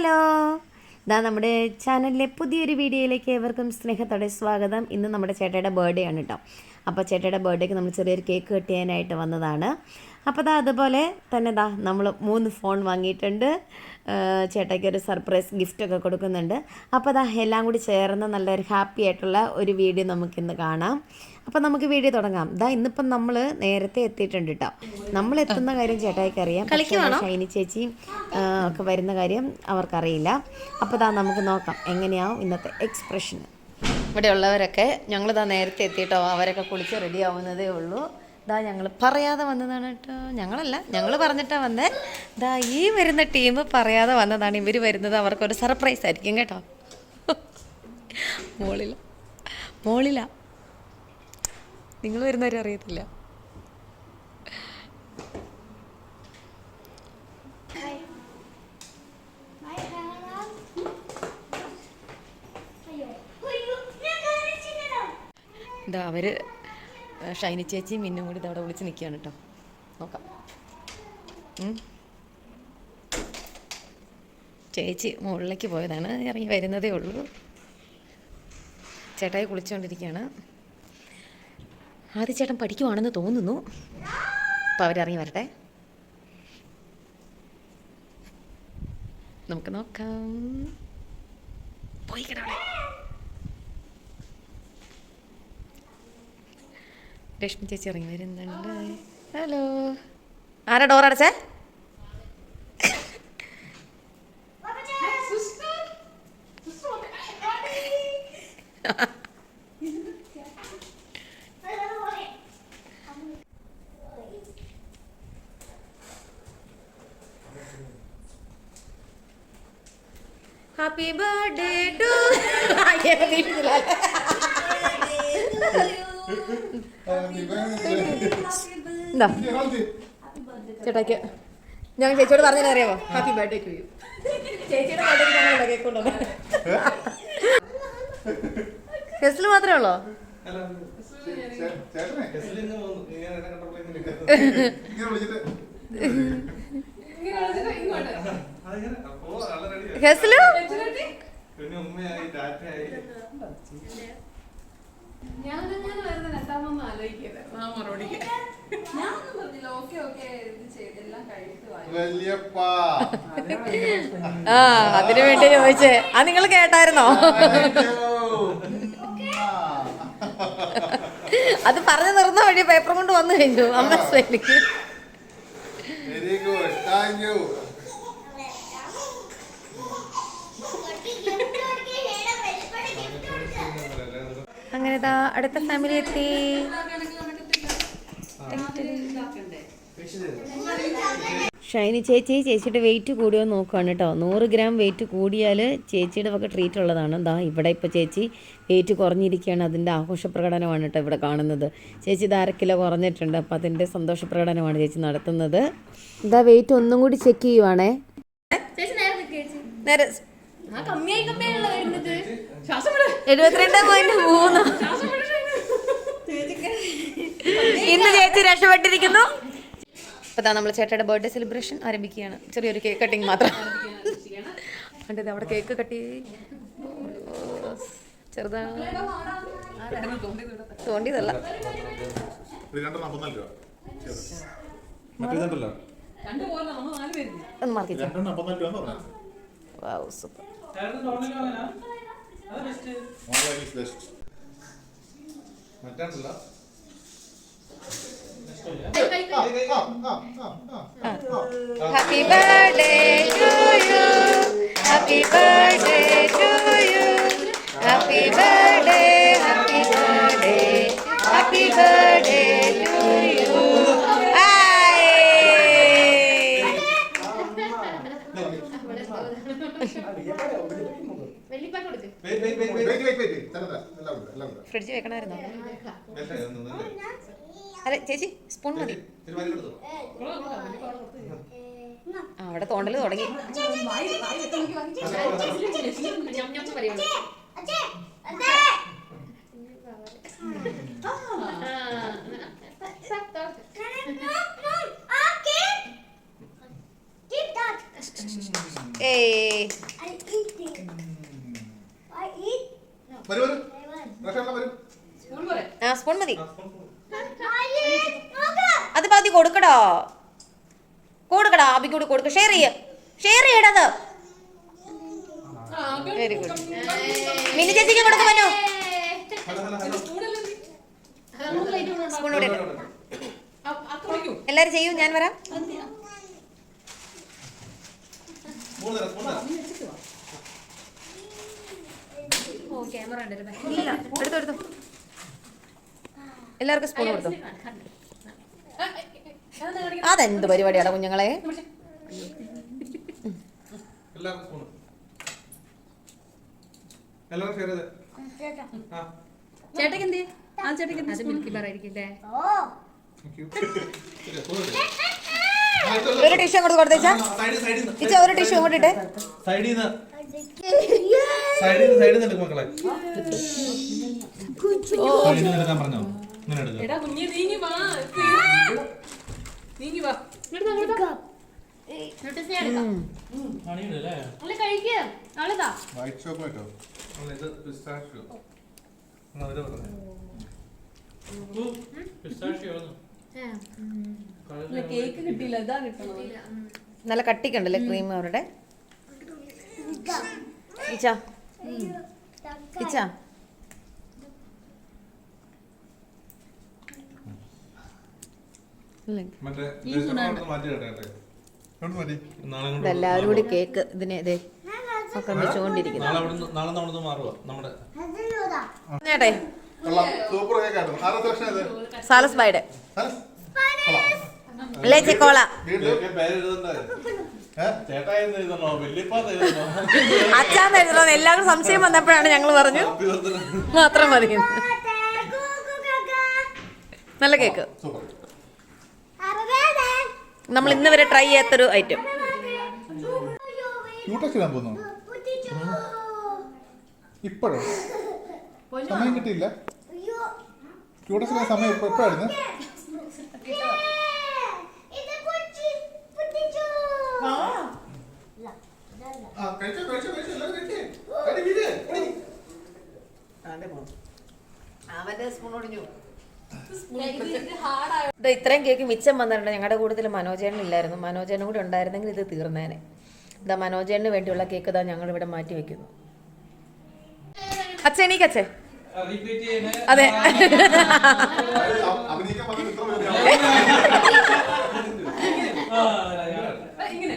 Hello. ഇതാ നമ്മുടെ ചാനലിലെ പുതിയൊരു വീഡിയോയിലേക്ക് ഏവർക്കും സ്നേഹത്തോടെ സ്വാഗതം. ഇന്ന് നമ്മുടെ ചേട്ടയുടെ ബർത്ത്ഡേ ആണ് കേട്ടോ അപ്പോൾ ചേട്ടയുടെ ബർത്ത്ഡേക്ക് നമ്മൾ ചെറിയൊരു കേക്ക് കട്ട് ചെയ്യാനായിട്ട് വന്നതാണ്. അപ്പോൾ ദാ അതുപോലെ തന്നെ ദാ നമ്മൾ മൂന്ന് ഫോൺ വാങ്ങിയിട്ടുണ്ട്. ചേട്ടയ്ക്ക് ഒരു സർപ്രൈസ് ഗിഫ്റ്റൊക്കെ കൊടുക്കുന്നുണ്ട്. അപ്പോൾ ദാ എല്ലാം കൂടി ചേർന്ന് നല്ലൊരു ഹാപ്പി ആയിട്ടുള്ള ഒരു വീഡിയോ നമുക്കിന്ന് കാണാം. അപ്പോൾ നമുക്ക് വീഡിയോ തുടങ്ങാം. ദാ ഇന്നിപ്പം നമ്മൾ നേരത്തെ എത്തിയിട്ടുണ്ട് കേട്ടോ നമ്മൾ എത്തുന്ന കാര്യം ചേട്ടായിക്ക് അറിയാം. ഷൈനി ചേച്ചിയും ഒക്കെ വരുന്ന കാര്യം അവർക്കറിയില്ല. അപ്പോൾ ദാ നമുക്ക് നോക്കാം. എങ്ങനെയാവും ഇന്നത്തെ എക്സ്പ്രഷൻ ഇവിടെ ഉള്ളവരൊക്കെ ഞങ്ങൾ ദാ നേരത്തെ എത്തിയിട്ടോ. അവരൊക്കെ കുളിച്ച് റെഡി ആവുന്നതേ ഉള്ളൂ. ദാ ഞങ്ങൾ പറയാതെ വന്നതാണ് കേട്ടോ ഞങ്ങളല്ല ഞങ്ങൾ പറഞ്ഞിട്ടാ വന്നേ. ദാ ഈ വരുന്ന ടീം പറയാതെ വന്നതാണ് ഇവർ വരുന്നത്. അവർക്കൊരു സർപ്രൈസ് ആയിരിക്കും കേട്ടോ. മോളില മോളില. നിങ്ങൾ വരുന്നവരെ അറിയത്തില്ല. എന്താ അവർ ഷൈനി ചേച്ചി മിന്നും കൂടി ഇതവിടെ വിളിച്ച് നിൽക്കുകയാണ് കേട്ടോ നോക്കാം. ചേച്ചി മുകളിലേക്ക് പോയതാണ്. ഇറങ്ങി വരുന്നതേ ഉള്ളൂ. ചേട്ടായി കുളിച്ചുകൊണ്ടിരിക്കുകയാണ് ആദ്യ ചേട്ടൻ പഠിക്കുവാണെന്ന് തോന്നുന്നു. അപ്പോൾ അവരിറങ്ങി വരട്ടെ. നമുക്ക് നോക്കാം. പോയി കിടവിടെ രശ്മി ചേച്ചി ഇറങ്ങി വരുന്നുണ്ട്. ഹലോ. ആരാ ഡോർ അടച്ചേ? ഹാപ്പി ബർത്ത്ഡേ ടു എന്താ? ചേട്ടാക്ക് ഞാൻ ചേച്ചിയോട് പറഞ്ഞാൽ അറിയാമോ ഹാപ്പി ബർത്ത്ഡേ ടു യു ചേച്ചിയുടെ ബർത്ത്ഡേ ഞങ്ങൾ കേക്ക് കൊണ്ടുവന്നത് ഫെസ്റ്റിൽ മാത്രമേ ഉള്ളോ? ഇങ്ങനെ വിളിച്ചിട്ട്. ടാറ്റയായി ഞാനങ്ങനെ വരുന്ന ആലോചിക്കരുത്. ആ അതിനു വേണ്ടി ചോദിച്ചേ. ആ നിങ്ങൾ കേട്ടായിരുന്നോ? അത് പറഞ്ഞു നിർന്ന വഴി പേപ്പർ കൊണ്ട് വന്നു കഴിഞ്ഞു. അമ്മ വെരി ഗുഡ് താങ്ക് യു ദാ അടുത്ത ഫാമിലി എത്തി. ഷൈനി ചേച്ചി ചേച്ചിയുടെ വെയിറ്റ് കൂടിയോ നോക്കുകയാണ് കേട്ടോ. നൂറ് ഗ്രാം വെയിറ്റ് കൂടിയാൽ ചേച്ചിയുടെ ഒക്കെ ട്രീറ്റ് ഉള്ളതാണ്. ദാ ഇവിടെ ഇപ്പോൾ ചേച്ചി വെയിറ്റ് കുറഞ്ഞിരിക്കുകയാണ്. അതിന്റെ ആഘോഷ പ്രകടനമാണ് കേട്ടോ ഇവിടെ കാണുന്നത്. ചേച്ചി ഇത് അര കിലോ കുറഞ്ഞിട്ടുണ്ട്. അപ്പോൾ അതിന്റെ സന്തോഷ പ്രകടനമാണ് ചേച്ചി നടത്തുന്നത്. ഇതാ വെയിറ്റ് ഒന്നും കൂടി ചെക്ക് ചെയ്യുവാണേ. നേരെ എഴുപത്തിരണ്ട് പോയിന്റ് മൂന്ന്. ഇന്ന് ചേച്ചി രക്ഷപ്പെട്ടിരിക്കുന്നു. അപ്പോൾ നമ്മൾ ചേട്ടയുടെ ബർത്ത്ഡേ സെലിബ്രേഷൻ ആരംഭിക്കുകയാണ്. ചെറിയൊരു കേക്ക് കട്ടിങ് മാത്രം. കണ്ടത് അവിടെ കേക്ക് കട്ടി ചെറുതാ തോണ്ടിയതല്ല. Mark wow super. Happy birthday to you happy birthday to you happy birthday happy birthday happy birthday to you വെള്ളിപ്പാക്ക് കൊടുക്ക് ഫ്രിഡ്ജ് വെക്കണമായിരുന്നോ അല്ല ചേച്ചി സ്പൂൺ മതി അവിടെ തോണ്ടൽ തുടങ്ങി ഞം ഞം പറയുള്ളൂ ഏയ് വരൂ വരൂ റഷേട്ടൻ വരൂ സ്പൂൺ പോരെ ആ സ്പൂൺ മതി അത് പതി കൊടുക്കടോ. കൊടുക്കടാ അബിക്ക് കൂടി കൊടുക്ക ഷെയർ ചെയ്യ. ഷെയർ ചെയ്യണത് വെരി ഗുഡ് മിനി ചേച്ചിക്ക് കൊടുക്ക മനു. എല്ലാരും ചെയ്യൂ ഞാൻ വരാം. എടുത്തു എടുത്തു. എല്ലാവർക്കും സ്പൂൺ കൊടുത്തു. അതെന്ത് പരിപാടിയാണ് കുഞ്ഞുങ്ങളെ? ചേട്ടക്ക് എന്ത് ആ. ചേട്ടക്ക് എന്ത് മിൽക്കി. ഒരു ടിഷ്യൂ അങ്ങോട്ട് കൊടുത്തേച്ചാ ഇച്ച ഒരു ടിഷ്യൂ അങ്ങോട്ട് ഇട്ടേ. സൈഡിൽ നിന്ന് സൈഡിൽ നിന്ന് സൈഡിൽ നിന്ന് എടുക്കും മക്കളെ. സൈഡിൽ നിന്ന് എടുക്കാൻ പറഞ്ഞോ? ഇങ്ങനെ എടുക്കുക എടാ കുഞ്ഞ് നീങ്ങി വാ. വൈറ്റ് ചോക്ലേറ്റോ ഇത് പിസ്താഷ്യോ കേക്ക് കിട്ടിയില്ല. ഇതാ കിട്ടണത്. നല്ല കട്ടിക്കുണ്ടല്ലേ ക്രീം അവരുടെ? ഇച്ചാ. ഇച്ച ഇല്ലേ? മറ്റേ ദേശം മാറ്റി കേട്ടെ മാറ്റി നാളെ കൊണ്ട് ഇതെല്ലാവരും കൂടി കേക്ക് ഇതിനെ ഇതേ ഒക്കെ വെച്ചുകൊണ്ടിരിക്കുന്നു സാലസ് ബൈഡ് ലേച്ചെ കോള അച്ഛാന്ന് എഴുതണം എല്ലാവർക്കും സംശയം വന്നപ്പോഴാണ് ഞങ്ങൾ പറഞ്ഞു. മാത്രം മതി. നല്ല കേക്ക്. സൂപ്പർ. നമ്മൾ ഇന്ന് വരെ ട്രൈ ചെയ്യാത്തൊരു ഐറ്റം ക്യൂട്ടക്സ് ഇടാൻ പോകുന്നു ഇപ്പോഴോ? സമയം കിട്ടിയില്ല. ക്യൂട്ടക്സ് സമയം ഇപ്പൊ എപ്പോഴായിരുന്നു? അവന്റെ സ്പൂൺ കഴിച്ചോ, ഇത് ഇത്രയും കേക്ക് മിച്ചം വന്നിട്ടുണ്ട്. ഞങ്ങളുടെ കൂട്ടത്തിൽ മനോജേണ്ണൻ ഇല്ലായിരുന്നു മനോജേണ്ണൻ കൂടി ഉണ്ടായിരുന്നെങ്കിൽ ഇത് തീർന്നേനെ. ഇതാ മനോജേട്ടന് വേണ്ടിയുള്ള കേക്ക് ഇതാ ഞങ്ങൾ ഇവിടെ മാറ്റി വെക്കുന്നു. അച്ഛൻ എണീക്ക് അച്ഛേ അതെ ഇങ്ങനെ.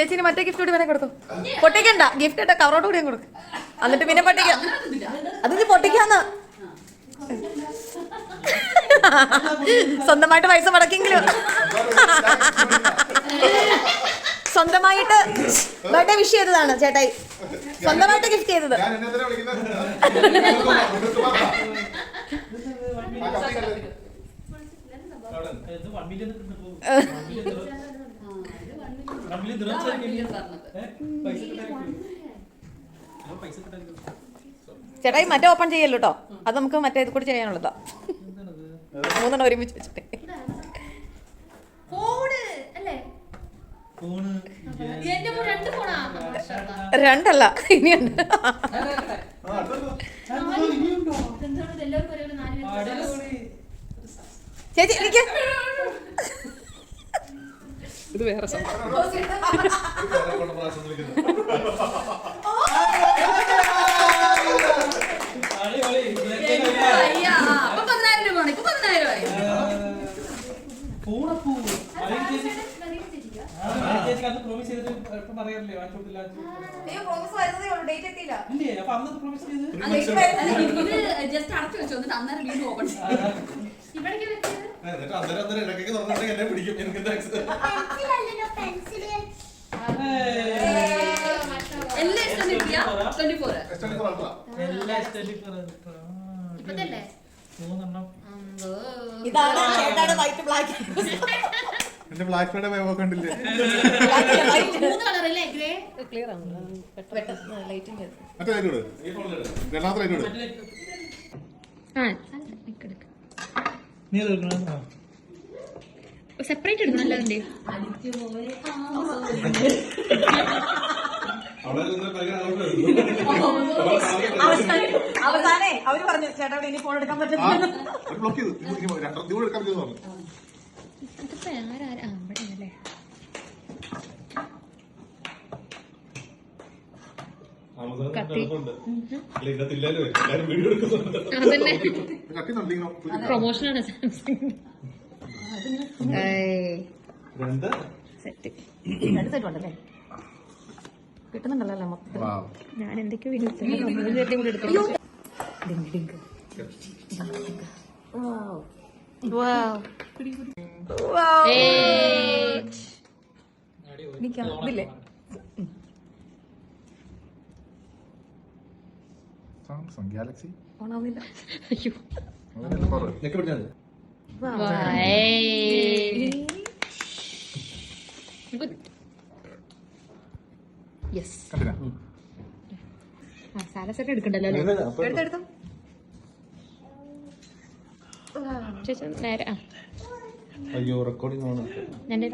ചേച്ചിന് മറ്റേ ഗിഫ്റ്റ് കൂടി വേണേ കൊടുത്തു. പൊട്ടിക്കണ്ട. ഗിഫ്റ്റ് ഇട്ട കവറോട് കൂടി കൊടുക്കും. എന്നിട്ട് പിന്നെ പൊട്ടിക്കാം. അത് പൊട്ടിക്കാന്ന്. സ്വന്തമായിട്ട് പൈസ മുടക്കെങ്കിലും സ്വന്തമായിട്ട് ബർത്ത്ഡേ വിഷ് ചെയ്തതാണ് ചേട്ടായി. സ്വന്തമായിട്ട് ഗിഫ്റ്റ് ചെയ്തത്. ഞാൻ എന്തിനാ കത്തി കത്തി. ചേട്ടായി മറ്റേ ഓപ്പൺ ചെയ്യല്ലോ കേട്ടോ അത് നമുക്ക് മറ്റേ ഇത് കൂടി ചെയ്യാനുള്ളതാ. മൂന്നെണ്ണം ഒരുമിച്ച് വെച്ചിട്ട്. രണ്ടല്ല ഇനിയുണ്ട്? ചേച്ചി അടുത്തത്. പതിനായിരം വേറെ ഇത് ജസ്റ്റ് അടച്ചു വെച്ചു. എന്നിട്ട് അന്നേരം വീണ്ടും ഓപ്പൺ ചെയ്യാം അന്നേരം അന്നേരം ഇടയ്ക്കൊക്കെ തുറന്നിട്ട് എന്നെ പിടിക്കും. എനിക്ക് accident? എല്ലാം കിട്ടിയ? Twenty four Extended for ultra. ഇപ്പത്തല്ലേ? ഇതാണ് ചേട്ടായുടെ വൈറ്റ് ബ്ലാക്ക് എന്റെ ബ്ലാക്ക് ഫ്രൈഡേ വേവ് കണ്ടില്ലേ? മൂന്ന് കളറല്ലേ ഗ്രേ? ക്ലിയർ ആണ് പെട്ടെന്ന് ലൈറ്റിംഗ് മറ്റേ ലൈറ്റ് വിട് രണ്ടാമത്തെ ലൈറ്റ് വിട് സെപ്പറേറ്റ് എടുക്കണല്ലോ അതിന്റെ. അവസാനേ അവർ പറഞ്ഞു ചേട്ടാ ഇവിടെ ഇനി ഫോൺ എടുക്കാൻ ആരാ? അല്ലേ ഇങ്ങനെ പ്രൊമോഷനാണ് സാംസങ് സെറ്റ്. കിട്ടുന്നുണ്ടല്ലോ ഞാൻ എന്തൊക്കെയോ കൂടെ എടുത്തു സാംസങ് ഗാലക്സി? ഓണാവുന്നില്ല അയ്യോ. ഞെക്കി പിടിച്ചാൽ യെസ് കണ്ടില്ല മസാല സെറ്റ് എടുക്കണ്ടല്ലോ എടുത്തെടുത്തു ചേച്ചി നേരെ ആ. അയ്യോ റെക്കോർഡിംഗ് ആണ് എന്റെ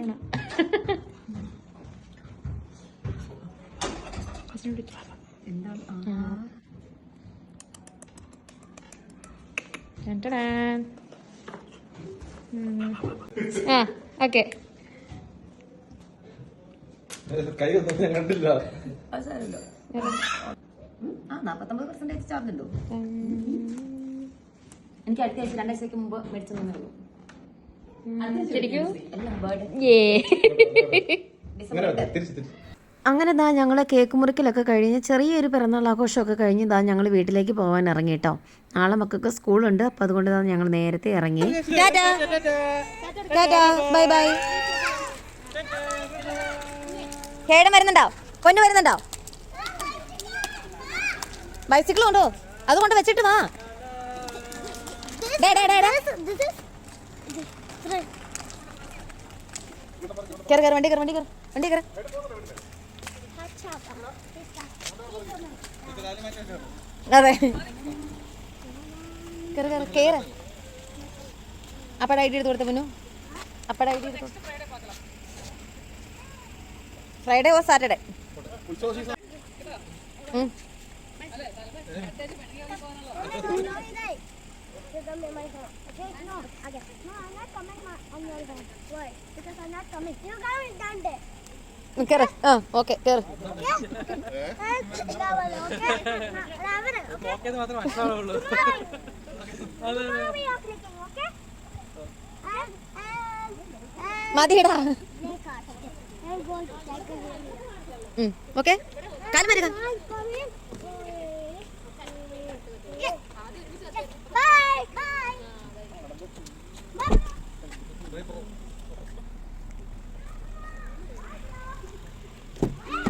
വിളിക്ക്. എന്താണ്? ആ. ആ ഓക്കെ. കൈ ഒന്നും ഞാൻ കണ്ടില്ല. അത് സാരമില്ല ആ നാപ്പത്തൊമ്പത് പെർസെന്റേജ് ചാർജ് ഉണ്ടോ? എനിക്ക് അടുത്ത ആഴ്ച രണ്ടാഴ്ചക്ക് മുമ്പ് മേടിച്ചു തന്നേ ഉള്ളൂ ശരിക്കും? അങ്ങനെ ദാ ഞങ്ങൾ കേക്ക് മുറിക്കലൊക്കെ കഴിഞ്ഞ് ചെറിയൊരു പിറന്നാൾ ആഘോഷമൊക്കെ കഴിഞ്ഞ് ദാ ഞങ്ങൾ വീട്ടിലേക്ക് പോകാൻ ഇറങ്ങി കേട്ടോ നാളെ മക്കൾക്ക് സ്കൂളുണ്ട് അപ്പം അതുകൊണ്ട് ദാ ഞങ്ങൾ നേരത്തെ ഇറങ്ങി. Bye bye. കേടം വരുന്നുണ്ടോ? പൊന്നു വരുന്നുണ്ടോ? ബൈസിക്കിൾ ഉണ്ടോ അതുകൊണ്ട് വെച്ചിട്ട് വാ. കേറ് കേറ് വണ്ടി കേറ് വണ്ടി കേറ് വണ്ടി കേറ്. അതെ. കയറ് കയറ് കയറ് അപ്പടെ ഐ ഡി എടുത്ത് കൊടുത്തു മുന്നു. അപ്പടെ ഐ ഡി എടുത്ത് Friday or Saturday. I'm not coming. You're going down there. കേറ് ആ ഓക്കെ കേറ് Okay? രാവിലെ, okay? രാവിലെ, Bye. Bye. Now we are clicking, okay? And, and, and മതിയടാ play cards. I'm going to take a video. Okay കാലം വരിക I'm coming. Yeah. Bye. Bye. Bye. Bye,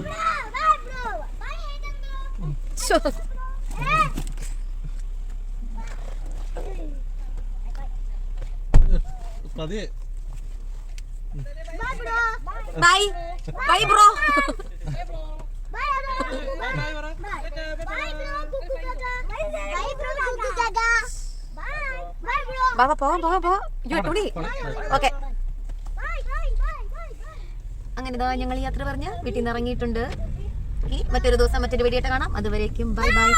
bro. Bye, bro. Bye, Hayden, bro. മതിയെ Bye, bro. Bye. Bye bye bro Bye, bro. Bye. Bye, bro. Cuckoo gaga. Bye, bro. Cuckoo gaga. Bye. Bye, bro. ബാബാ പോവാം പോവാം പോവാം അയ്യോ മണി okay Bye, bye, bye, bye, bye. അങ്ങനെ ഇതാ ഞങ്ങൾ യാത്ര പറഞ്ഞ് വീട്ടിൽ നിന്ന് ഇറങ്ങിയിട്ടുണ്ട് മറ്റൊരു ദിവസം മറ്റൊരു വീഡിയോ കാണാം. അതുവരേക്കും ബൈ ബൈ.